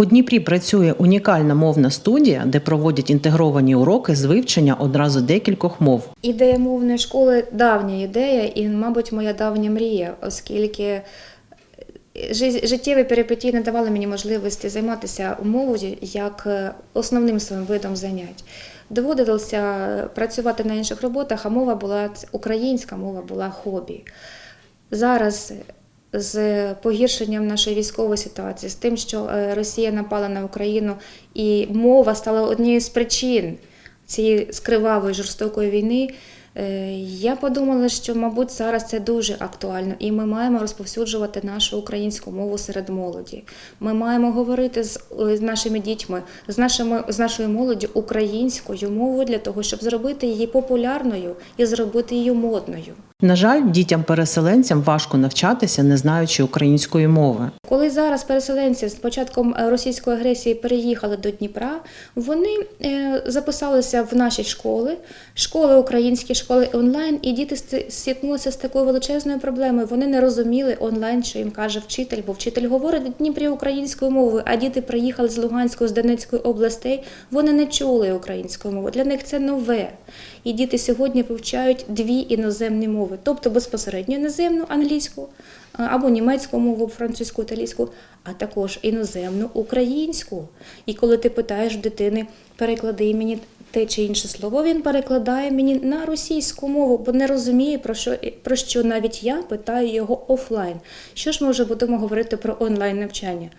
У Дніпрі працює унікальна мовна студія, де проводять інтегровані уроки з вивчення одразу декількох мов. Ідея мовної школи давня ідея, і, мабуть, моя давня мрія, оскільки життєві перипетії не давали мені можливості займатися мовою як е, основним своїм видом занять. Доводилося працювати на інших роботах, а мова була українська мова була хобі. Зараз з погіршенням нашої військової ситуації, з тим, що е, Росія напала на Україну, і мова стала однією з причин цієї скривавої жорстокої війни. Е, Я подумала, що, мабуть, зараз це дуже актуально, і ми маємо розповсюджувати нашу українську мову серед молоді. Ми маємо говорити з, е, з нашими дітьми, з, нашими, з нашою молоддю українською мовою для того, щоб зробити її популярною і зробити її модною. На жаль, дітям-переселенцям важко навчатися, не знаючи української мови. Коли зараз переселенці з початком е, російської агресії переїхали до Дніпра, вони записалися в наші школи, школи українські, школи онлайн, і діти стикнулися з такою величезною проблемою. Вони не розуміли онлайн, що їм каже вчитель, бо вчитель говорить в Дніпрі українською мовою, а діти приїхали з Луганської, з Донецької областей. Вони не чули української мови. Для них це нове. І діти сьогодні вивчають дві іноземні мови, тобто безпосередньо іноземну англійську або німецьку мову, французьку, італійську, а також іноземну українську. І коли ти питаєш дитини, переклади мені те чи інше слово, він перекладає мені на російську мову, бо не розуміє, про що, про що навіть я питаю його офлайн. Що ж ми вже будемо говорити про онлайн навчання?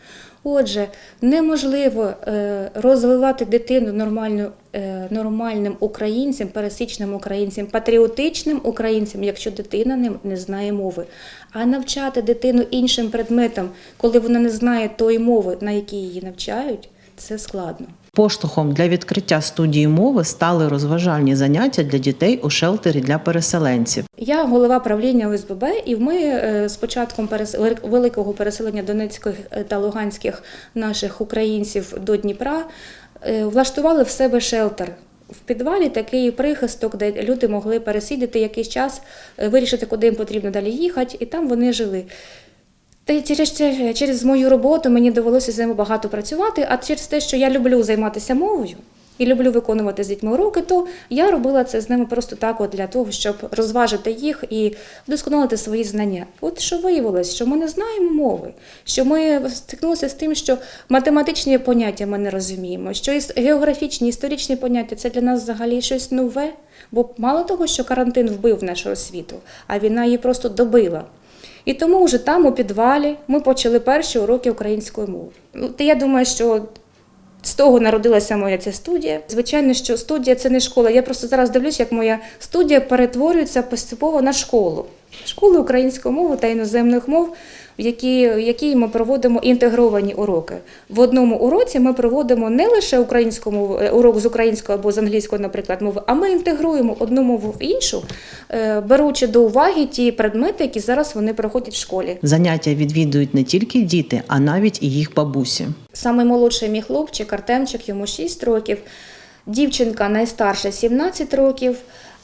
Отже, неможливо е, розвивати дитину нормально, е, нормальним українцем, пересічним українцем, патріотичним українцем, якщо дитина не, знає мови. А навчати дитину іншим предметам, коли вона не знає тої мови, на якій її навчають, це складно. Поштовхом для відкриття студії мови стали розважальні заняття для дітей у шелтері для переселенців. Я голова правління ОСББ, і ми е, з початком великого переселення донецьких е, та луганських наших українців до Дніпра е, влаштували в себе шелтер. В підвалі такий прихисток, де люди могли пересидіти якийсь час, вирішити, куди їм потрібно далі їхати, і там вони жили. Та через, через мою роботу мені довелося з ними багато працювати, а через те, що я люблю займатися мовою і люблю виконувати з дітьми уроки, то я робила це з ними просто так, от для того, щоб розважити їх і вдосконалити свої знання. От що виявилось, що ми не знаємо мови, що ми стикнулися з тим, що математичні поняття ми не розуміємо, що географічні, історичні поняття це для нас взагалі щось нове. Бо мало того, що карантин вбив нашу освіту, а війна її просто добила. І тому вже там, у підвалі, ми почали перші уроки української мови. Ну, Та я думаю, що з того народилася моя ця студія. Звичайно, що студія це не школа. Я просто зараз дивлюсь, як моя студія перетворюється поступово на школу. Школи української мови та іноземних мов, в якій, в якій ми проводимо інтегровані уроки. В одному уроці ми проводимо не лише українську мову, е, урок з української або з англійської, наприклад, мови, а ми інтегруємо одну мову в іншу, е, беручи до уваги ті предмети, які зараз вони проходять в школі. Заняття відвідують не тільки діти, а навіть і їх бабусі. Самий молодший мій хлопчик Артемчик, йому 6 років, дівчинка найстарша 17 років.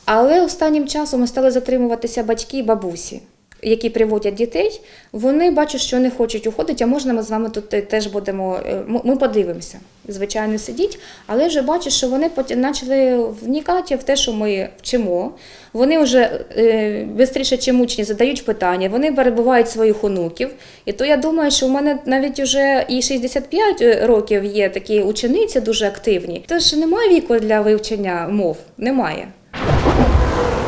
Але останнім часом стали затримуватися батьки і бабусі, які приводять дітей. Вони бачать, що не хочуть уходити, а можна ми з вами тут е, теж будемо. е, Ми подивимося. Звичайно, сидіть, але вже бачу, що вони почали вникати в те, що ми вчимо. Вони вже е, швидше, чим учні, задають питання, вони перебувають своїх онуків. І то я думаю, що в мене навіть вже і 65 років є такі учениці дуже активні. Тож немає віку для вивчення мов. Немає. you